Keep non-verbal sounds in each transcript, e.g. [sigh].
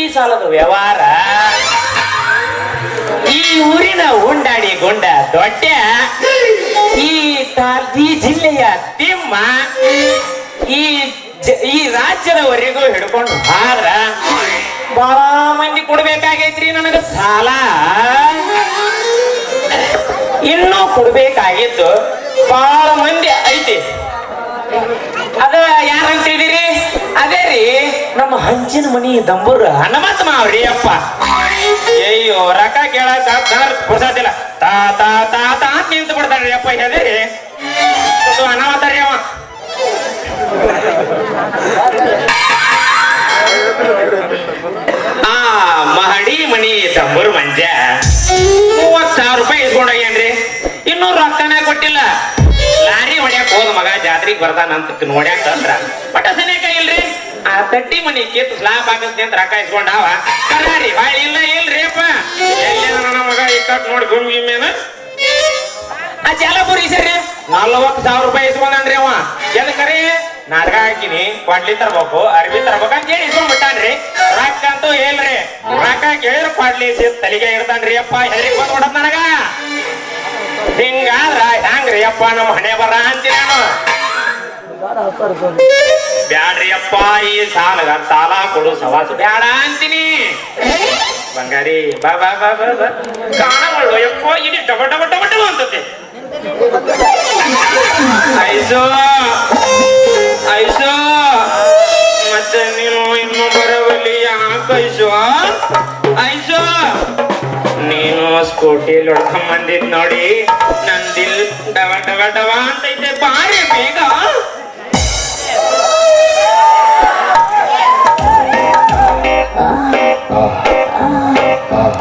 ಬಡ್ಡಿ ಸಾಲದ ವ್ಯವಹಾರ? ಈ ಊರಿನ ಉಂಡಾಡಿ ಗುಂಡ ದೊಡ್ಡ, ಈ ಈ ಜಿಲ್ಲೆಯ ತಿಮ್ಮ, ಈ ಈ ರಾಜ್ಯದವರೆಗೂ ಹಿಡ್ಕೊಂಡು ಹಾರ ಬಹಳ ಮಂದಿ ಕೊಡ್ಬೇಕಾಗೈತ್ರಿ ನನಗ ಸಾಲ. ಇನ್ನೂ ಕೊಡ್ಬೇಕಾಗಿದ್ದು ಬಹಳ ಮಂದಿ ಐತಿ ಅದ ಯಾರಂತ ಇದೀರಿ ಅದೇ ರೀ ನಮ್ಮ ಹಂಚಿನ ಮನಿ ದಂಬರ್ ಹನುಮಂತ ಮಾವ್ರಿ, ಅಪ್ಪ. ಅಯ್ಯೋ ರೊಕ್ಕ ಕೇಳಕ್ ಪುರ್ಸಾತಿಲ್ಲ ತಾ ತಾ ತಾ ತಾ ಅಂತ ನಿಂತು ಬಿಡ್ತಾನ್ರಿ, ಅಪ್ಪ ಹೇಳಿ ಅನಾಹುತ ರೀ ಅವ. ಆ ಮಹಡಿ ಮನಿ ದಂಬೂರ್ ಮಂಜ. ಮೂವತ್ ಸಾವಿರ ರೂಪಾಯಿ ಇಸ್ಕೊಂಡೋಗ್ಯಾನ್ರಿ. ಇನ್ನೂ ರೊಕ್ಕನೇ ಕೊಟ್ಟಿಲ್ಲ. ಲಾರಿ ಹೊಡ್ಯಾಕ್ ಹೋದ ಮಗ ಜಾತ್ರೆಗೆ ಬರ್ತಾನ ಅಂತ ನೋಡ್ಯಾಕ ಅಂದ್ರ ಬಟ್ ಕೈ ಇಲ್ರಿ? ಆ ತಟ್ಟಿ ಮನಿ ಕಿತ್ತು ಸ್ಲಾಬ್ ಆಗತ್ತೆ ಅಂತ ರೊಕ್ಕ ಇಸ್ಕೊಂಡಾವ. ಕರಾರಿ ಬಾ ಇಲ್ಲ ಇಲ್ರಿ ಅಪ್ಪ ಎಲ್ಲಿ ನನ್ನ ಮಗ ಇಕ್ಕಟ್ ನೋಡಿ ಗುಂಗಿ ಮೇನ? ಆ ಜಾಲಪುರಿ ಸರಿ. ನಲ್ವತ್ತು ಸಾವಿರ ರೂಪಾಯಿ ಇಸ್ಕೊಂಡ್ರಿ ಅವ. ಎದಕ್ಕರಿ ನಾಟಕ ಹಾಕಿನಿ, ಕೊಡ್ಲಿ ತರ್ಬೇಕು ಅರ್ಬಿ ತರ್ಬೇಕು ಅಂತ ಹೇಳಿ ಇಸ್ಕೊಂಡ್ಬಿಟ್ಟಾನ್ರಿ. ರೊಕ್ಕ ಅಂತೂ ಹೇಳ್ರಿ ರೊಕ್ಕ ಕೇಳಿದ್ರೆ ಕೊಡ್ಲಿ ತಲೆಗೆ ಇರ್ತಾನ್ರಿ ಅಪ್ಪ ಹೆರಿಗೆ ಬಂದ್ ಬಿಡತ್ ನನಗ. ಹಿಂಗಾದ್ರ ಹ್ಯಾಂಗ್ರಿ ಅಪ್ಪ, ನಮ್ಮ ಹಣೆ ಬರ ಅಂತೀನಿ ನಾನು. ಬ್ಯಾಡ್ರಿ ಅಪ್ಪ ಈ ಸಾಲಗ ಸಾಲ ಕೊಡು ಸವಾಸ. ಬ್ಯಾಡ ಅಂತೀನಿ. ಬಂಗಾರಿ, ಬಾ ಬಾ ಬಾ ಬಾ ಬಾ. ಕಾಣಗಳು ಯಪ್ಪ ಇಡೀ ಡಬ ಡಬ ಡಬ ಡಬ ಅಂತತೆ. Iso iso. ಮತ್ತೆ ನೀನು ಇನ್ನು ಬರವಲ್ಲಿ ಯಾಕೆ ಐಸೋ? ಐಸೋ. ನೀನು ಸ್ಕೂಟಿಲಿ ಹೊಡ್ಕೊಂಡ್ ಬಂದಿದ್ ನೋಡಿ, ನಂದಿಲ್ ದಿಲ್ ಡವ ಡವ ಡವ ಅಂತೈತೆ. ಬಾರಿ ಬೇಗ 啊。啊。啊。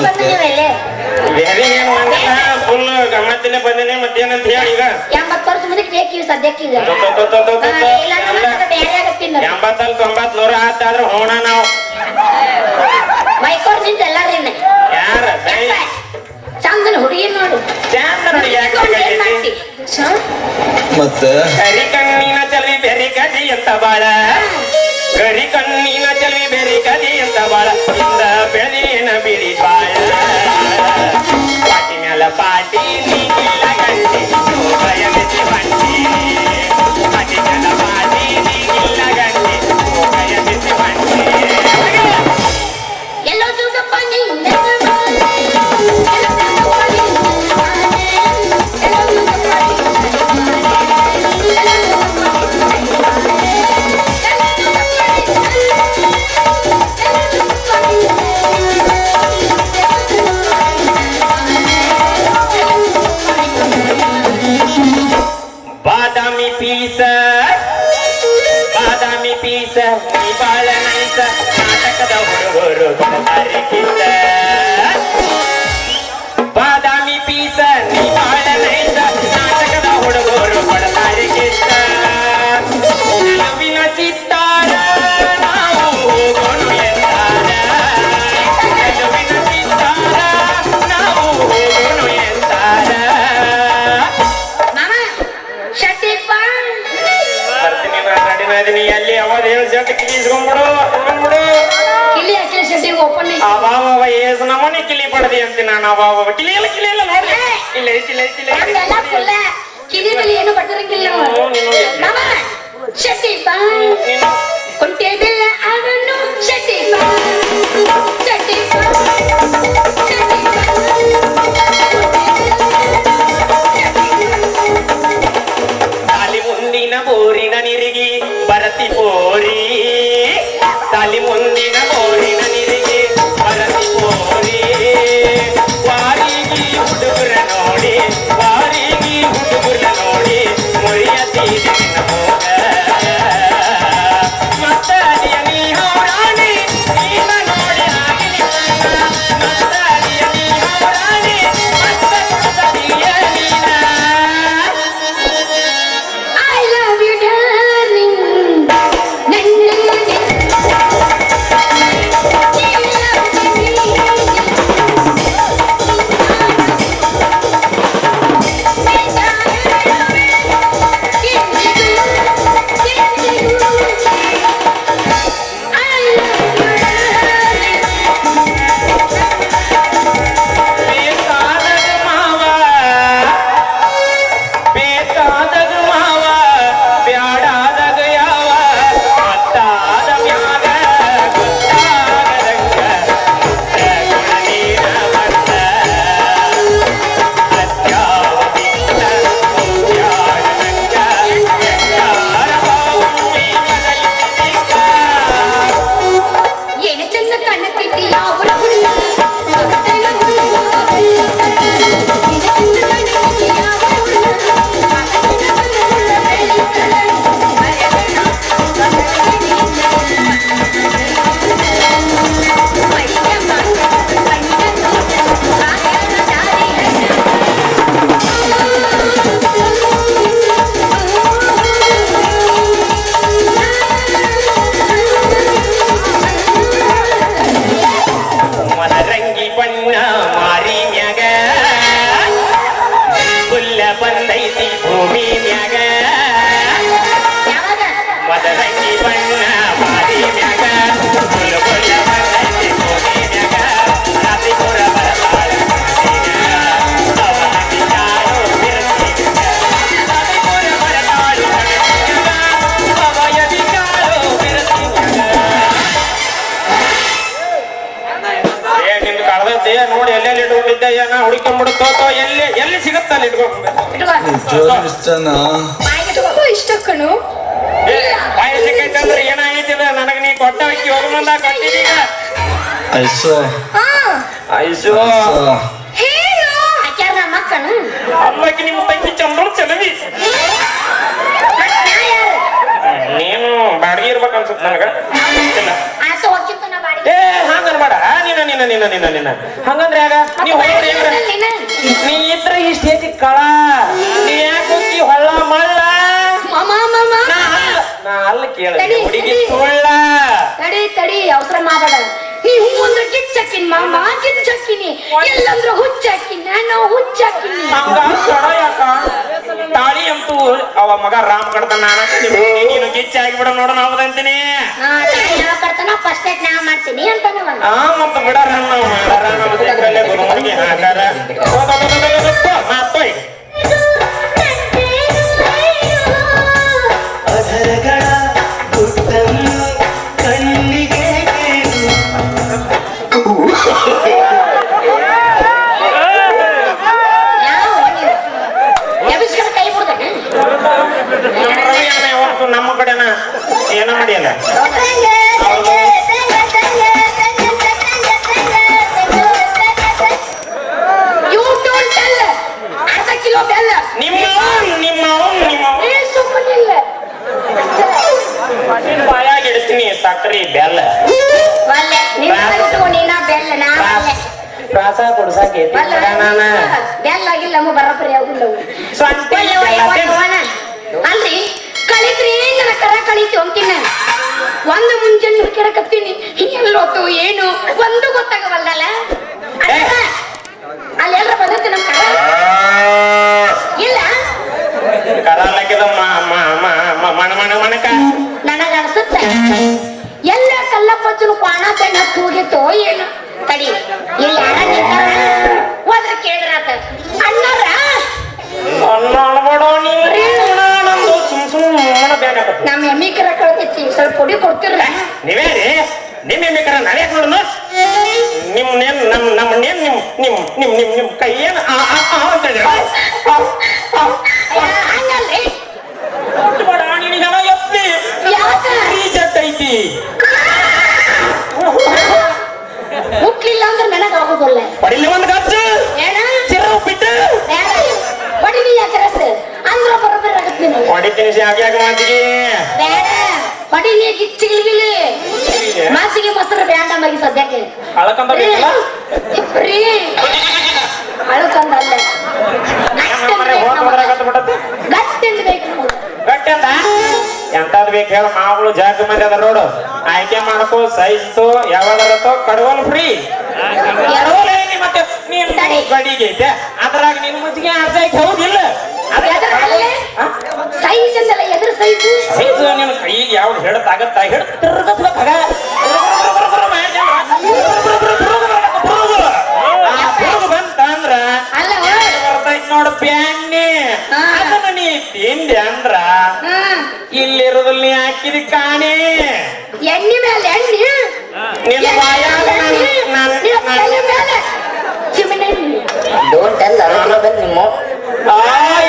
ಬಂದಿದ್ದೀವಲ್ಲೇ ಬೇರೆ ಏನು ಮಾಡಿಲ್ಲ ಫುಲ್ ಗಮ್ಮತ್ತಿನ ಬಂದಿನಿ ಮತ್ತೇನಂತ ಹೇಳಿ ಈಗ ಎಂಬತ್ತು ವರ್ಷ ಮುಂದಕ್ಕೆ ಬೇಕಿವಿ ಸದ್ಯಕ್ಕೆ ಈಗ ಬೇರೆ ಆಗತ್ತಿಲ್ಲ ಎಂಬತ್ತಲ್ಲಿ ತೊಂಬತ್ ನೂರ ಆತಾದ್ರೆ ಹೋಣ ನಾವು ಮೈಕೋರ್ ನಿಂತ ಎಲ್ಲಾರಿನ ಯಾರ ಚಂದನ ಹುಡುಗಿ ನೋಡು ಚಂದನ ಹುಡುಗಿ ಮತ್ತೆ ಹರಿ ಕಣ್ಣಿನ ಚಲಿ ಬೆರಿ ಕದಿ ಅಂತ ಬಾಳ ಗರಿ ಕಣ್ಣಿನ ಚಲಿ ಬೆರಿ ಕದಿ ಅಂತ ಬಾಳ ಇಂದ ಬೆಳಿನ ಬಿಡಿ ಬಾ பாட்டி மேல பாட்டி ನಾವ ಕಿಲಿ ಇಲ್ಲ ಕಿಲಿ ಇಲ್ಲ ನೋಡ್ರಿ ಇಲ್ಲ ಇಲ್ಲ ಇಲ್ಲ ಅದೆಲ್ಲ ಫುಲ್ಲ ಕಿಲಿ ಮೇಲೆ ಏನು ಬಟ್ಟಿರಂಗಿಲ್ಲ ನಾವು ನಮ್ಮ ಶೆಟ್ಟಿ ಬಾ ಕೊಂಟೇದೆ ಐತಿ ಭೂಮಿ ಮ್ಯಾಗ. ಮದರಂಗಿ ಬಣ್ಣ ಮಾರಿ ಮ್ಯಾಗ. ಜೋರ್ ಇಷ್ಟನಾ ಇಷ್ಟ ಕಣು. ಬಾಯಿ ಸಿಕ್ಕೈತಂದ್ರೆ ಏನಾಗೈತಿಲ್ಲ ನನಗೆ ನೀ ಕೊಟ್ಟ ಅಕ್ಕಿ ಹೋಗ್ಮಂದ ಕೊಟ್ಟಿದ್ದೀಗ ಐಸೋ. ಹಾ. ಐಸು. ಹೇಳು. ಆಕ್ಯಾರ ನಮ್ಮ ಅಕ್ಕನು? ನಿಮ್ಮ ತಂಗಿ ಚಂದ್ರ ಯಾರು? ನೀನು ಬಾಡಿಗೆ ಇರ್ಬೇಕು ಅನ್ಸುತ್ತೆ ನನಗ. ಆತ ಹೋಗಿತ್ತು ನಾ ಏ ಹಂಗನ್ಬೇಡ. ನೀನ ನೀನ ನೀನ ನೀನ ನೀನ. ಹಂಗಂದ್ರೆ ಆಗ? ನೀವು ಹೆಂಗ್ರ? ನೀ ಇದ್ರ ಈ ಸ್ಟೇಜ್ ಕಳ. ನೀ ಯಾಕೆ ಹೊಳ್ಳ ಮಳ್ಳ? ಮಾಮ ಮಾಮ. ನಾ ಅಲ್ಲ ಕೇಳ ಹುಡುಗಿ ತಡಿ. ಸುಳ್ಳ. ತಡಿ ತಡಿ ಅವಸರ ಮಾಡಬೇಡ. ನೀ ಹೂ ಅಂದ್ರೆ ಕಿಚ್ಚಕ್ಕಿನಿ ಮಾಮ ಕಿಚ್ಚಕ್ಕಿನಿ ಎಲ್ಲಂದ್ರೆ ಹುಚ್ಚಾಕಿನಿ ನಾನು ಹುಚ್ಚಾಕಿನಿ. ಹಂಗ ಚಡ ಯಾಕ? ತಾಳಿ ಅಂತೂ ಅವ ಮಗ ರಾಮ್ ಕಡ್ತಾನ ನಾನು ನೀನು ಕಿಚ್ಚ ಆಗಿಬಿಡ ನೋಡ ಹೌದಂತೀನಿ. ಹಾ ಕಡ್ತಾನ ಫಸ್ಟ್ ಏಟ್ ನಾ ಮಾಡ್ತೀನಿ ಅಂತ ಆ ಮತ್ತ ಹಾಕಾರ. ಮಾತೋಯ್. ಅಧರಗಳ [laughs] Oh, ಕಲ್ಲಪ್ಪಚ್ಚನು ಕ್ವಾಣ ಬೆಣ್ಣ ಕೂಗಿತ್ತು ಏನು ತಡಿ ಇಲ್ಲಿ ಯಾರ ನಿಂತಾರ? ಹೋದ್ರ ಕೇಳ್ರಾತ. ಅಣ್ಣಾರ ನೀನು ನಮ್ಮ ಎಮ್ಮಿ ಕರ ಕಳ್ತೈತಿ ಸ್ವಲ್ಪ ಪುಡಿ ಕೊಡ್ತಿರ ನೀವೇ ರೀ? ನಿಮ್ಮ ಎಮ್ಮಿಕರ ನಾವೇ ನೋಡೋಣ ನಿಮ್ ನೇನ್ ನಮ್ ನಮ್ಮ ನೇನ್ ನಿಮ್ ನಿಮ್ಮ ನಿಮ್ಮ ನಿಮ್ ನಿಮ್ ಕೈ ಏನ್ ಅಂತ. ಆ, ಆ, ಆ. ಹಂಗಲ್ರಿ ಬೇಡ, ನಿನಗೆಲ್ಲ ಎತ್ತಿ. ಯಾಕ ಈ ಜಟ್ ಐತಿ ಹುಟ್ಲಿಲ್ಲ ಅಂದ್ರೆ ನನಗ ಆಗುದಿಲ್ಲ ಹೊಡಿಲಿ ಒಂದ್ ಗಚ್ಚು ಏನ? ಚಿರು ಬಿಟ್ಟು. ಬೇಡ ಹೊಡಿಲಿ ಯಾಕೆ ರಸ್ ಅಂದ್ರ ಬರೋಬ್ಬರಿ ಆಗತ್ತೆ ನಿನಗೆ. ಹೊಡಿತೀನಿ ಯಾಕೆ ಯಾಕೆ ಮಾತಿಗೆ ಬೇಡ. ಹೊಡಿಲಿ ಗಿಚ್ಚಿಗಿಲಿ ಮಾಸಿಗೆ ಮೊಸರು ಬ್ಯಾಂಡ ಮಗಿ ಸದ್ಯಕ್ಕೆ. ಗಟ್ಟಿಂದ ಬೇಕು ಎಂತದ್ ಬೇಕು ಹೇಳ ಮಾವುಗಳು ಜಾಸ್ತಿ ಮಂದಿ ಅದ ನೋಡು. ಆಯ್ಕೆ ಮಾಡ್ಕೋ ಸೈಜ್ ಯಾವ್ದಾರತ್ತೋ ಕಡವಲ್ ಫ್ರೀ ಮತ್ತೆ ನೀನು ತಡಿ. ಗಡಿಗೆ ಐತೆ ಅದ್ರಾಗ ನಿನ್ ಮುಚ್ಚಿಗೆ ಅರ್ಜಾಯ್ಕೆ ಹೌದಿಲ್ಲ ಎದ್ರ ಅಲ್ಲೇ ಸೈಜ್ ಅಂದಲ್ಲ ಎದ್ರ ಸೈಜ್ ಸೈಜ್ ನಿನ್ ಕೈಗೆ ಹಿಡತಾಗತ್ತ ಅಲ್ಲ ನೋಡು ಪ್ಯಾನ್ನಿ ಹಾ. ಅದನ್ನ ನೀ ತಿಂದೆ ಅಂದ್ರ ಹಾ ನೀ ಹಾಕಿದ ಕಾಣೆ ಎಣ್ಣೆ ಮೇಲೆ ಎಣ್ಣೆ ನಿನ್ನ ಡೋಂಟ್ ಎಲ್ಲ ಬೆಲ್ಲ ನಿಮ್ಮ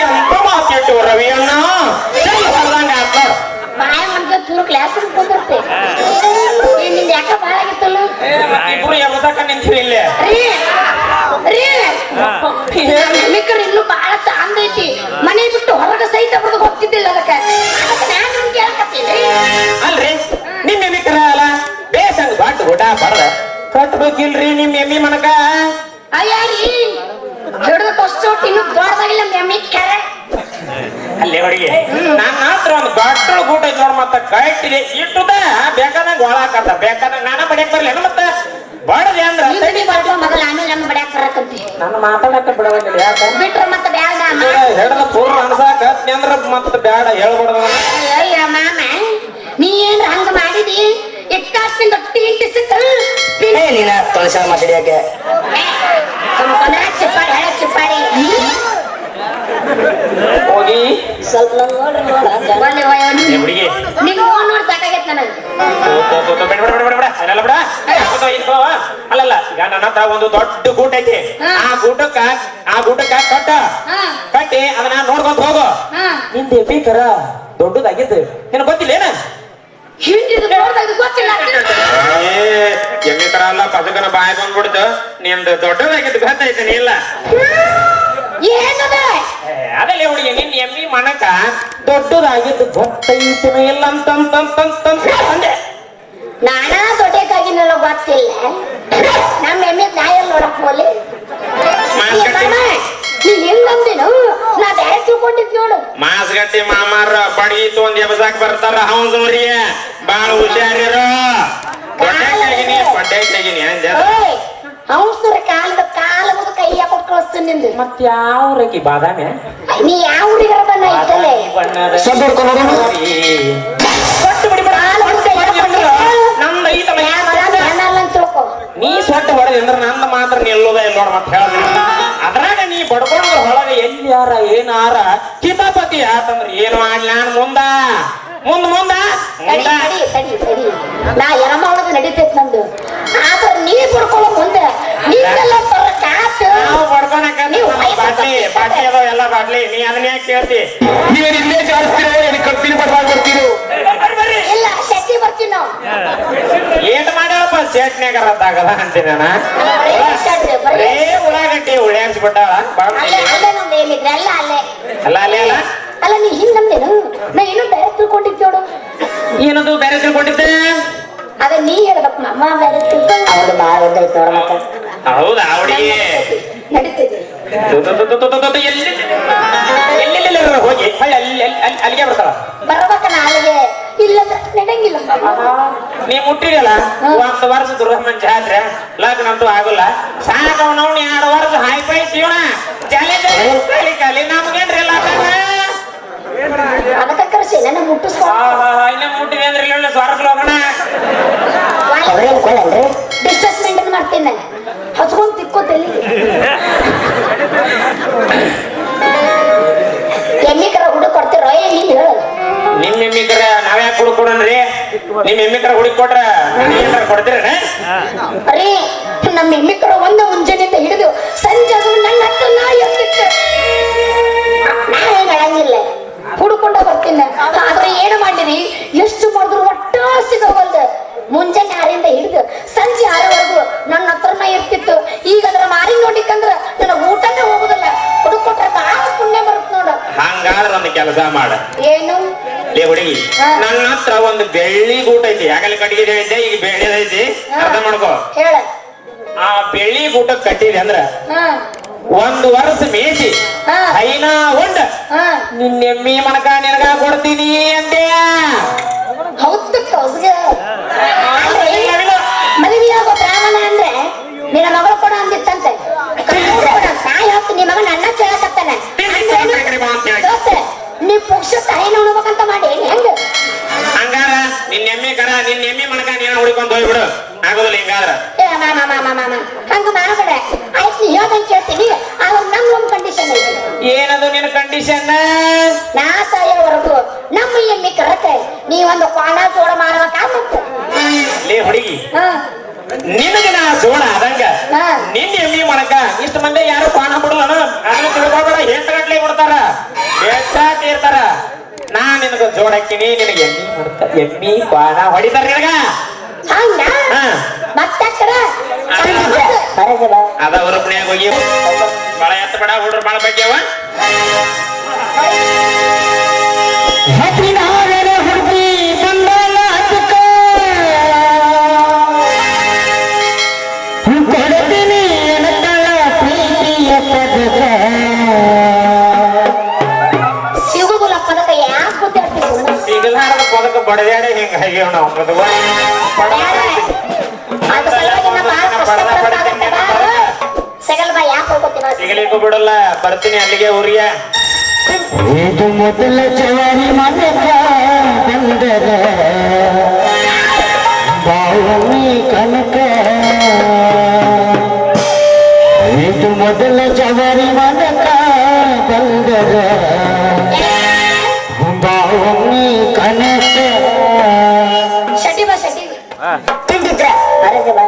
ಎಂತ ಮಾತಿಟ್ಟು ರವಿ ಅಣ್ಣ ಕ್ಲಾಸ್ ಯಾಕ ಬಾಳ ಆಗಿತ್ತಲ್ಲ ಇಬ್ರು ಇನ್ನು ಬಾಳ ಸಾಂದ್ ಐತಿ ಮನೆ ಬಿಟ್ಟು ಹೊರಗೆ ಸಹಿತ ಹೋಗ್ತಿದ್ದಿಲ್ಲ ಅದಕ್ಕೆ ಅಲ್ರಿ ನಿಮ್ಮ ಮಿಕ್ಕರ ಕರ ಅಲ್ಲ ಬೇಸಂಗ್ ಬಾಟ್ ಊಟ ಬರ ಕಟ್ಬೇಕಿಲ್ರಿ ನಿಮ್ ಎಮ್ಮಿ ಮನಕ? ಅಯ್ಯ ರೀ ಹಿಡಿದು ಫಸ್ಟ್ ಇನ್ನು ದೊಡ್ಡದಾಗಿಲ್ಲ ಮೆಮ್ಮಿ ಕೆರೆ. ಅಲ್ಲಿ ಹೊಡಿಗೆ. ನನ್ನ ಹತ್ರ ಒಂದು ಡಾಕ್ಟರ್ ಊಟ ಐತ್ ನೋಡ್ ಮತ್ತ ಕಟ್ಟಿಗೆ ಇಟ್ಟುದ ಬೇಕಾದಂಗ ಒಳಾಕತ್ತ ಬೇಕಾದಂಗ ನಾನ ಬಡಿಯಕ್ ಬರ್ಲಿ ಮತ್ತ? ಬಡದೆ ಅಂದ್ರ ಬರ್ಕೊ ಮೊದಲ ಆಮೇಲೆ ನಮ್ಮ ಬಡ್ಯಾಕ ಬರಕಂತಿ ನಾನು ಮಾತಾಡಕ ಬಿಡವಂಗಿಲ್ಲ ಯಾಕ? ಬಿಟ್ರ ಮತ್ತೆ ಬ್ಯಾಡ ಹೆಡದ ಪೂರ್ವ ಅನ್ಸಾಕ ಅಂದ್ರ ಮತ್ತ ಬ್ಯಾಡ ಹೇಳ್ಬಾರ್ದ. ಅಯ್ಯ ಮಾಮ. ನೀ ಏನ್ ಹಂಗ ಮಾಡಿದಿ? ಟೀನ್ ಟಿಸಿಕಲ್ ಏ ನೀನ ತುಳಸಿ ಮಾತಾಡಿಯಾಕೆ ಚಿಪ್ಪಾಡಿ ಹಳೆ ಚಿಪ್ಪಾಡಿ ಹೋಗಿ. ಸ್ವಲ್ಪ ನೋಡ್ರಿ ನೋಡ ಸಾಕಾಗೈತ್ ನನಗೆ. ಅಲ್ಲೆಲ್ಲ ಈಗ ನನ್ನ ಹತ್ರ ಒಂದು ದೊಡ್ಡ ಗೂಟ ಐತಿ. ಹಾ. ಆ ಗೂಟಕ್ಕ ಆ ಗೂಟಕ್ಕ ಕಟ್ಟ. ಹಾ. ಕಟ್ಟಿ ಅದನ್ನ ನೋಡ್ಕೊಂತ ಹೋಗು. ಹಾ. ನಿಂದ ಎಮ್ಮಿ ಕರ ದೊಡ್ಡದಾಗಿದ್ದು. ನಿನಗೆ ಗೊತ್ತಿಲ್ಲ ಏನ? ಹಿಂದಿದು ನೋಡ್ದಾಗ ಗೊತ್ತಿಲ್ಲ. ಏ ಎಮ್ಮಿ ಕರ ಅಲ್ಲ ಪದಕನ ಬಾಯ್ ಬಂದ್ಬಿಡ್ತು. ನಿಮ್ದು ದೊಡ್ಡದಾಗಿದ್ದು ಗೊತ್ತೈತೆ ನೀ ಇಲ್ಲ. ಏನದ ಅದಲ್ಲೇ ಹುಡುಗಿ ನಿನ್ ಎಮ್ಮಿ ಮನಕ ದೊಡ್ಡದಾಗಿದ್ದು ಗೊತ್ತೈತನ ಇಲ್ಲ ಅಂತಂತಂತಂತ ಅಂದೆ. ನಾನಾ ದೊಡ್ಡಕ್ಕಾಗಿನಲ್ಲ ಗೊತ್ತಿಲ್ಲ. ನಮ್ಮ ಎಮ್ಮೆ ನಾಯಲ್ಲಿ ನೋಡಕ್ ಹೋಲಿ ನಾ ತಿಳ್ಕೊಂಡಿದ್ ನೋಡು. ಮಾಸ್ಗಟ್ಟಿ ಮಾಮಾರ ಬಡಿ ತೊಂದ್ ಎಬಸಾಕ್ ಬರ್ತಾರ ಹೌದವ್ರಿಗೆ ಬಾಳ ಹುಷಾರಿರೋ. ಅಂದ ಓಯ್ ಅವಸ್ತರ ಕಾಲದ ಕಾಲ ಕಳಿಸ್ತೀನಿ ನಿಂದು. ಮತ್ ಯಾವ ಬಾದಾಮಿ? ನೀ ಯಾವ ಹುಡುಗರ ಬಿಡಿ ಬಿಡ. ಕೈಯ ಕೊಟ್ಟು ನಮ್ದು ನೀ ಸೊಟ್ಟು ಹೊಡೆದಿ ಅಂದ್ರೆ ನಂದು ಮಾತ್ರ ನಿಲ್ಲೋದ ಇಲ್ಲ ನೋಡ ಮತ್ತೆ ಹೇಳ್ತೀನಿ. ಅದ್ರಾಗ ನೀ ಬಡ್ಕೊಂಡ್ರ ಹೊಳಗ ಎಲ್ಲಿ ಯಾರ ಏನಾರ ಕಿತಾಪತಿ ಆತಂದ್ರ ಏನು ಮಾಡ್ಲಿ ನಾನು ಮುಂದ? ಮುಂದ ಮುಂದ? ನಾ ಎರಮ ಒಳಗ ನಡೀತೈತ್ ನಂದು. ಆದ್ರೆ ನೀ ಬಿಡ್ಕೊಳ್ಳೋ ಮುಂದೆ. ನೀವೆಲ್ಲ ಕಾತು. ನಾವು ಬಡ್ಕೊಳಕ ನೀವು ಬಾಟ್ಲಿ ಬಾಟ್ಲಿ ಅದಾವ ಎಲ್ಲ ಬಾಟ್ಲಿ ನೀ ಅದನ್ನ ಯಾಕೆ ಕೇಳ್ತಿ? ನೀವೇನು ಇಲ್ಲೇ ಜಾಸ್ತಿರೋ ಏನು ಬರ್ತೀರೋ ಇಲ್ಲ ಬರ್ತೀವಿ ನಾವು. ಏನ್ ಮಾಡ್ಯಾಳಪ್ಪ ಸೇಟ್ನ್ಯಾಗ ರದ್ದಾಗದ ಅಂತೀನಿ ನಾನು ಬರೀ ಶೆಟ್ಟಿ, ಬರೀ ಏ ಉಳ್ಳಾಗಡ್ಡಿ ಉಳ್ಯಾಕ್ಸ್ಬಿಟ್ಟಾಳ ಬಾಳ ಅಲ್ಲೇ ಅಲ್ಲೇ ನಮ್ದು ಏನಿದ್ರೆ ಎಲ್ಲ ಅಲ್ಲೇ ಅಲ್ಲ ಅಲ್ಲೇ ಅಲ್ಲ ಅಲ್ಲ ನೀ ಹಿಂಗ್ ನಮ್ದೇನು ನಾ ಇನ್ನೂ ಬೇರೆ ತಿಳ್ಕೊಂಡಿದ್ದೆ ನೋಡು ಏನದು ಬೇರೆ ತಿಳ್ಕೊಂಡಿದ್ದೆ ಅದ ನೀ ಹೇಳ್ಬೇಕು ಅಮ್ಮ ಬೇರೆ ತಿಳ್ಕೊಂಡು ಅವ್ರದ್ದು ಭಾಳ ಮತ್ತೆ ಹೌದಾ ಅವಳಿಗೆ ನಡೀತೈತಿ ಎಲ್ಲೆಲ್ಲ ಹೋಗಿ ಹೊಳ್ಳಿ ಅಲ್ಲಿ ಅಲ್ಲಿ- ಅಲ್ಲಿ- ಅಲ್ಲಿಗೆ ಬರ್ತಾಳ ಬರ್ಬೇಕ ನಾಳೆಗೆ ಇಲ್ಲಂದ್ರೆ ನಡೆಯಂಗಿಲ್ಲ ನೀ ಮುಟ್ಟಿರಲ್ಲ? ಒಂದು ವರ್ಷ ದುರ್ಗಮ್ಮನ್ ಜಾತ್ರೆ ಲಗ್ನ ಅಂತೂ ಆಗುಲ್ಲ. ಸಾಕು ನಾವು ಎರಡು ವರ್ಷ ಹೈಫೈ ಜೀವನ ಜಾಲಿ ಜಾಲಿ ಕಲಿ ಕಲಿ ನಮ್ಗೇನ್ರಿ ಲಗ್ನ ಅದಕ್ಕೆ ಕರ್ಸಿ ನನ್ನ ಮುಟ್ಟಿಸ್ಕೊ. ಇನ್ನ ಮುಟ್ಟಿದೆ ಅಂದ್ರೆ ಇಲ್ಲ ಸ್ವರ್ಗ ಹೋಗೋಣ ಮೇಂಟೈನ್ ಮಾಡ್ತೀನಿ ನಾನು. ಹಚ್ಕೊಂಡ್ ತಿಕ್ಕೋತಿಲ್ಲಿ ಎಮ್ಮಿಕರ ಹುಡುಗ ಕೊಡ್ತಿರೋ? ನಿಮ್ ಹುಡುಕ್ ಕೊಟ್ರ ನಮ್ಮ ಎಮ್ಮಿಕರ ಒಂದ ಮುಂಜಾನೆಯಿಂದ ಹಿಡಿದು ಸಂಜೆ ಅದು ನನ್ನ ಹತ್ತು ನಾವೇನ್ ಹೇಳಂಗಿಲ್ಲ. ಹುಡುಕೊಂಡ ಬರ್ತೀನಿ. ಆದ್ರೆ ಏನು ಮಾಡಿರಿ ಎಷ್ಟು ಮಾಡಿದ್ರು ಒಟ್ಟ ಸಿಗೋವಲ್ದ ಮುಂಜಾನೆ ಆರಿಂದ ಹಿಡಿದು ಸಂಜೆ ಆರವರೆಗೂ ನನ್ನ ಹತ್ರನ ಇರ್ತಿತ್ತು ಈಗ ಅದ್ರ ಮಾರಿ ನೋಡಿಕಂದ್ರ ನನ್ನ ಊಟನೇ ಹೋಗುದಿಲ್ಲ. ಹುಡುಕೊಟ್ರ ನೋಡು. ಹಂಗಾದ್ರ ಒಂದು ಕೆಲಸ ಮಾಡ. ಏನು? ಲೇ ಹುಡುಗಿ. ನನ್ನ ಹತ್ರ ಒಂದು ಬೆಳ್ಳಿ ಗೂಟ ಐತಿ. ಯಾಕಲ್ಲಿ ಕಟ್ಟಿಗೆ ಹೇಳಿದ್ದೆ ಈಗ ಬೆಳ್ಳಿದೈತಿ ಅರ್ಥ ಮಾಡ್ಕೋ. ಹೇಳ. ಆ ಬೆಳ್ಳಿ ಗೂಟ ಕಟ್ಟಿದೆ ಅಂದ್ರ ಹಾ. ಒಂದು ವರ್ಷ ಮೇಸಿ ಹೈನಾ ಐನಾ ಉಂಡ ಹಾ. ನಿನ್ನ ಎಮ್ಮಿ ಮನಕ ನಿನಗ ಕೊಡ್ತೀನಿ ಅಂದೆ. ಹೌದು ಮದುವೆ ಆಗೋ ಪುಕ್ಷ ತಾಯಿನ ಉಣ್ಬೇಕಂತ ಮಾಡಿ ಹೆಂಗ? ಹಂಗಾರ ನಿನ್ನ ಎಮ್ಮಿ ಕರ ನಿನ್ನ ಎಮ್ಮಿ ಮನಕ ನೀನ ಹುಡ್ಕೊಂಡ್ ಹೋಗ್ಬಿಡು. ಆಗೋದಿಲ್ಲ ಹಿಂಗಾದ್ರ. ಹಂಗ ಮಾಡಬೇಡ ಆಯ್ತು ಹೇಳ್ದಂಗೆ ಕೇಳ್ತೀನಿ. ಆದ್ರೆ ನಮ್ ಒಂದ್ ಕಂಡೀಷನ್ ಏನದು ನಿನ್ನ ಕಂಡೀಷನ್ ನಾ ಸಾಯೋವರೆಗೂ ನಮ್ಮ ಎಮ್ಮಿ ಕರತೆ. ನೀ ಒಂದು ಕ್ವಾಣ ಜೋಡ ಮಾಡ್ಬೇಕಾಗತ್ತೆ ಲೇ ಹುಡುಗಿ. ಹಾ. ನಿನಗೆ ನಾ ಸೋಣ ಆದಂಗ? ಹಾ. ನಿನ್ನ ಎಮ್ಮಿ ಮಾಡಕ? ಇಷ್ಟ ಮಂದಿ ಯಾರು ಪಾನ ಬಿಡಲ್ಲ? ಅದನ್ನ ತಿಳ್ಕೊಬೇಡ ಎಂಟು ಕೊಡ್ತಾರ. ಇರ್ತಾರ. ನಾ ನಿನಗ ಜೋಡ ಹಾಕಿನಿ ನಿನಗೆ ಎಮ್ಮಿ ಮಾಡ್ತ ಎಮ್ಮಿ ಬಾಣ ಹೊಡಿತಾರ ನಿನಗ? ಅದ ಹುರುಪ್ನ್ಯಾಗ ಹೋಗಿ. ಬಾಳ ಎತ್ತ ಬೇಡ ಹುಡ್ರು ಬಾಳ ಬಗ್ಗೆವ. ಬಾ ಯಾಕೆ ಹೋಗ್ತೀನಿ ಸಿಗಲಿಕ್ಕೂ ಬಿಡಲ್ಲ ಬರ್ತೀನಿ ಅಲ್ಲಿಗೆ ಊರಿಗೆ. ಇದು ಮೊದಲ ಚವರಿ ಮನಕ ಬಂದರ ಬಾವನಿ ಕನಕ. ಇದು ಮೊದಲ ಚವರಿ ಮನಕ ಬಂದರ ಬಾವಿ ಕನಕ. ತಿಂದಿದ್ರ ಬರದೆ ಬಾ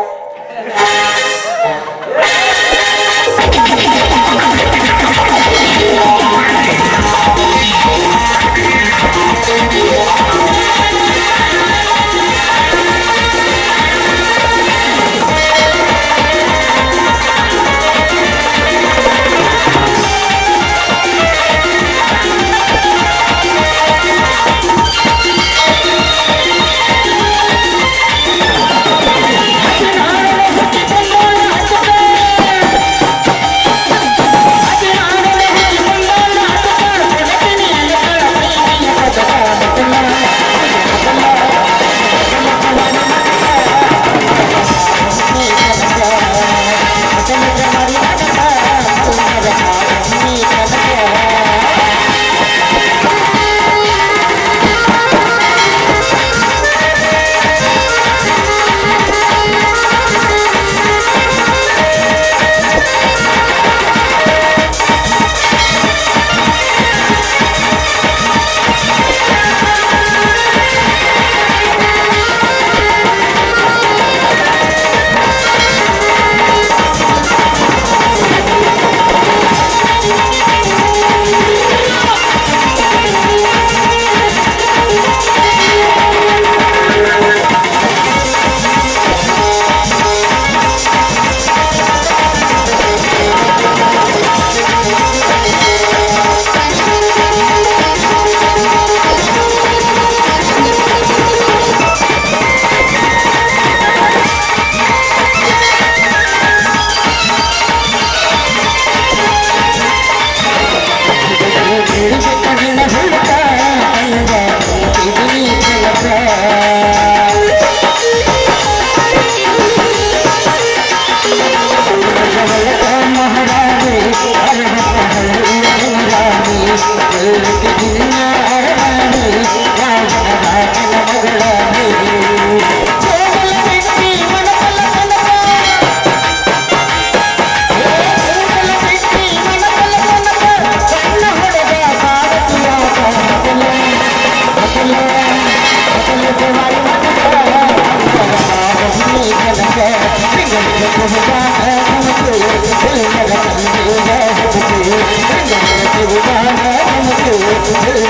ಮಾಮ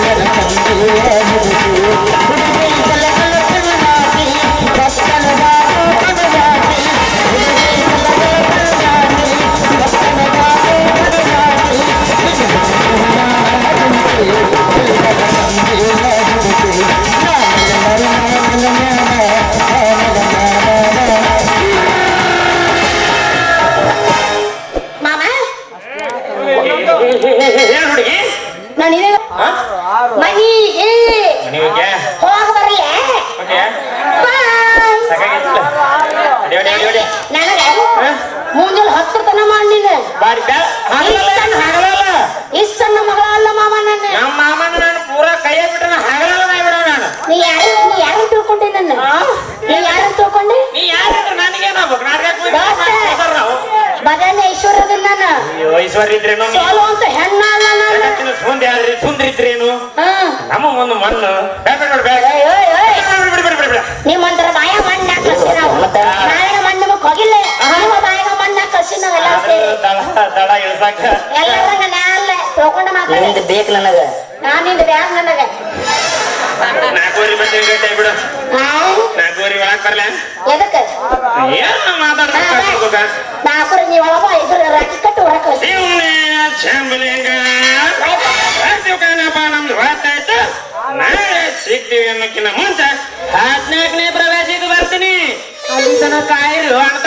ಆ? ನೀ ಯಾರು ತಗೊಂಡೆ? ನೀ ಯಾರಿದ್ರೆ ನನಗೇನಾಗ್ಬೇಕು ನಾಟಕ ಬದನೆ ಐಶ್ವರ್ಯದಿಲ್ಲ ನಾನು. ಅಯ್ಯೋ ಐಶ್ವರ್ಯ ಇದ್ರೇನು ಸೋಲು ಅಂತ ಹೆಣ್ಣ ಅಲ್ಲ ನಾನು ಸುಂದ್ರ ಇದ್ರೇನು ಹಾ. ನಮ್ಮ ಒಂದು ಮಣ್ಣು. ಬೇಡ ಬೇಡ ಬೇಡ. ನಿಮ್ಮಂತರ ಬಾಯ ಮಣ್ಣ ಕಸಿ ನಾವು? ನಾವೇನ ಮಣ್ಣು ನಿಮಗ್ ಹೋಗಿಲ್ಲ. ನಿಮ್ಮ ಬಾಯಾಗ ಮಣ್ಣ ಕಸಿ ನಾವೆಲ್ಲ ಸೇರಿ? ದಳ ಇಳ್ಸಾಕ ನಾ ಅಲ್ಲ ತಿಳ್ಕೊಂಡ ಮಾತಾಡ. ಬೇಕು ನನಗ. ನಾನಿಂದ ಬ್ಯಾಗ್ ನನಗೆ. ನಾಲ್ಕೂವರೆ ಬಂದಿನ ಗಂಟೆ ಬಿಡು. ನಾಲ್ಕೂವರೆ ಒಳಗ್ ಬರ್ಲ? ಎದಕ್ಕೆ? ಏನ್ ಮಾತಾಡ್ತಾ ನಾಲ್ಕೂರು ನೀವು ಸಿಗ್ತೀವಿ ಮುಂಚೆ ಹದಿನಾಲ್ಕನೇ ಪ್ರವೇಶಕ್ಕೆ ಬರ್ತೀನಿ. ಅಲ್ಲಿ ಕಾಯಿರು ಅಂತ